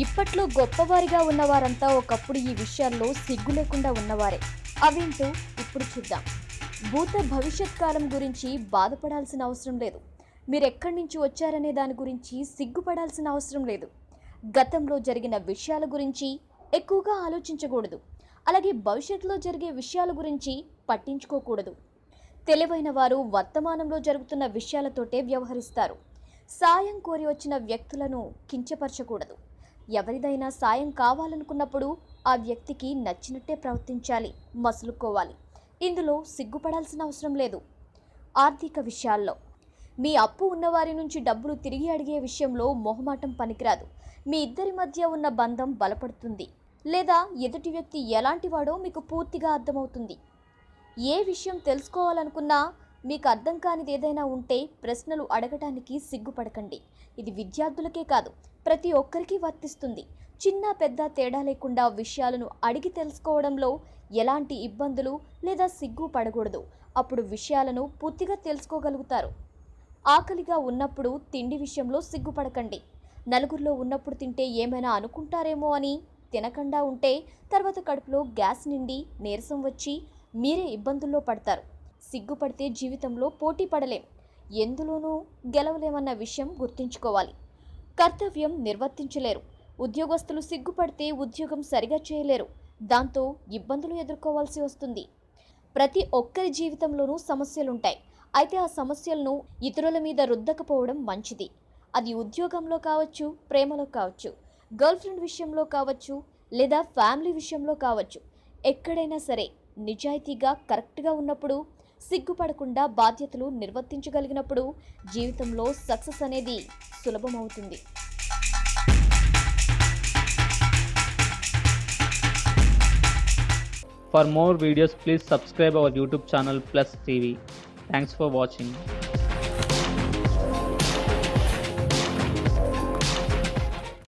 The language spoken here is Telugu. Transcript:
ఇప్పట్లో గొప్పవారిగా ఉన్నవారంతా ఒకప్పుడు ఈ విషయాల్లో సిగ్గు లేకుండా ఉన్నవారే. అవేంటో ఇప్పుడు చూద్దాం. భూత భవిష్యత్ కాలం గురించి బాధపడాల్సిన అవసరం లేదు. మీరెక్కడి నుంచి వచ్చారనే దాని గురించి సిగ్గుపడాల్సిన అవసరం లేదు. గతంలో జరిగిన విషయాల గురించి ఎక్కువగా ఆలోచించకూడదు. అలాగే భవిష్యత్తులో జరిగే విషయాల గురించి పట్టించుకోకూడదు. తెలివైన వారు వర్తమానంలో జరుగుతున్న విషయాలతోటే వ్యవహరిస్తారు. సాయం కోరి వచ్చిన వ్యక్తులను కించపరచకూడదు. ఎవరిదైనా సాయం కావాలనుకున్నప్పుడు ఆ వ్యక్తికి నచ్చినట్టే ప్రవర్తించాలి మసులుకోవాలి. ఇందులో సిగ్గుపడాల్సిన అవసరం లేదు. ఆర్థిక విషయాల్లో. మీ అప్పు ఉన్నవారి నుంచి డబ్బులు తిరిగి అడిగే విషయంలో మొహమాటం పనికిరాదు. మీ ఇద్దరి మధ్య ఉన్న బంధం బలపడుతుంది. లేదా ఎదుటి వ్యక్తి ఎలాంటివాడో మీకు పూర్తిగా అర్థమవుతుంది. ఏ విషయం తెలుసుకోవాలనుకున్నా మీకు అర్థం కానిది ఏదైనా ఉంటే ప్రశ్నలు అడగటానికి సిగ్గుపడకండి. ఇది విద్యార్థులకే కాదు ప్రతి ఒక్కరికి వర్తిస్తుంది. చిన్న పెద్ద తేడా లేకుండా విషయాలను అడిగి తెలుసుకోవడంలో ఎలాంటి ఇబ్బందులు లేదా సిగ్గు పడకూడదు. అప్పుడు విషయాలను పూర్తిగా తెలుసుకోగలుగుతారు. ఆకలిగా ఉన్నప్పుడు తిండి విషయంలో సిగ్గుపడకండి. నలుగురిలో ఉన్నప్పుడు తింటే ఏమైనా అనుకుంటారేమో అని తినకుండా ఉంటే తర్వాత కడుపులో గ్యాస్ నిండి నీరసం వచ్చి మీరే ఇబ్బందుల్లో పడతారు. సిగ్గుపడితే జీవితంలో పోటీ పడలేం. ఎందులోనూ గెలవలేమన్న విషయం గుర్తుంచుకోవాలి. కర్తవ్యం నిర్వర్తించలేరు. ఉద్యోగస్తులు సిగ్గుపడితే ఉద్యోగం సరిగా చేయలేరు. దాంతో ఇబ్బందులు ఎదుర్కోవాల్సి వస్తుంది. ప్రతి ఒక్కరి జీవితంలోనూ సమస్యలుంటాయి. అయితే ఆ సమస్యలను ఇతరుల మీద రుద్దకపోవడం మంచిది. అది ఉద్యోగంలో కావచ్చు ప్రేమలో కావచ్చు గర్ల్ ఫ్రెండ్ విషయంలో కావచ్చు లేదా ఫ్యామిలీ విషయంలో కావచ్చు. ఎక్కడైనా సరే నిజాయితీగా కరెక్ట్గా ఉన్నప్పుడు సిగ్గుపడకుండా బాధ్యతలు నిర్వర్తించగలిగినప్పుడు జీవితంలో సక్సెస్ అనేది సులభమవుతుంది For more videos, please subscribe our YouTube channel Plus TV. Thanks for watching.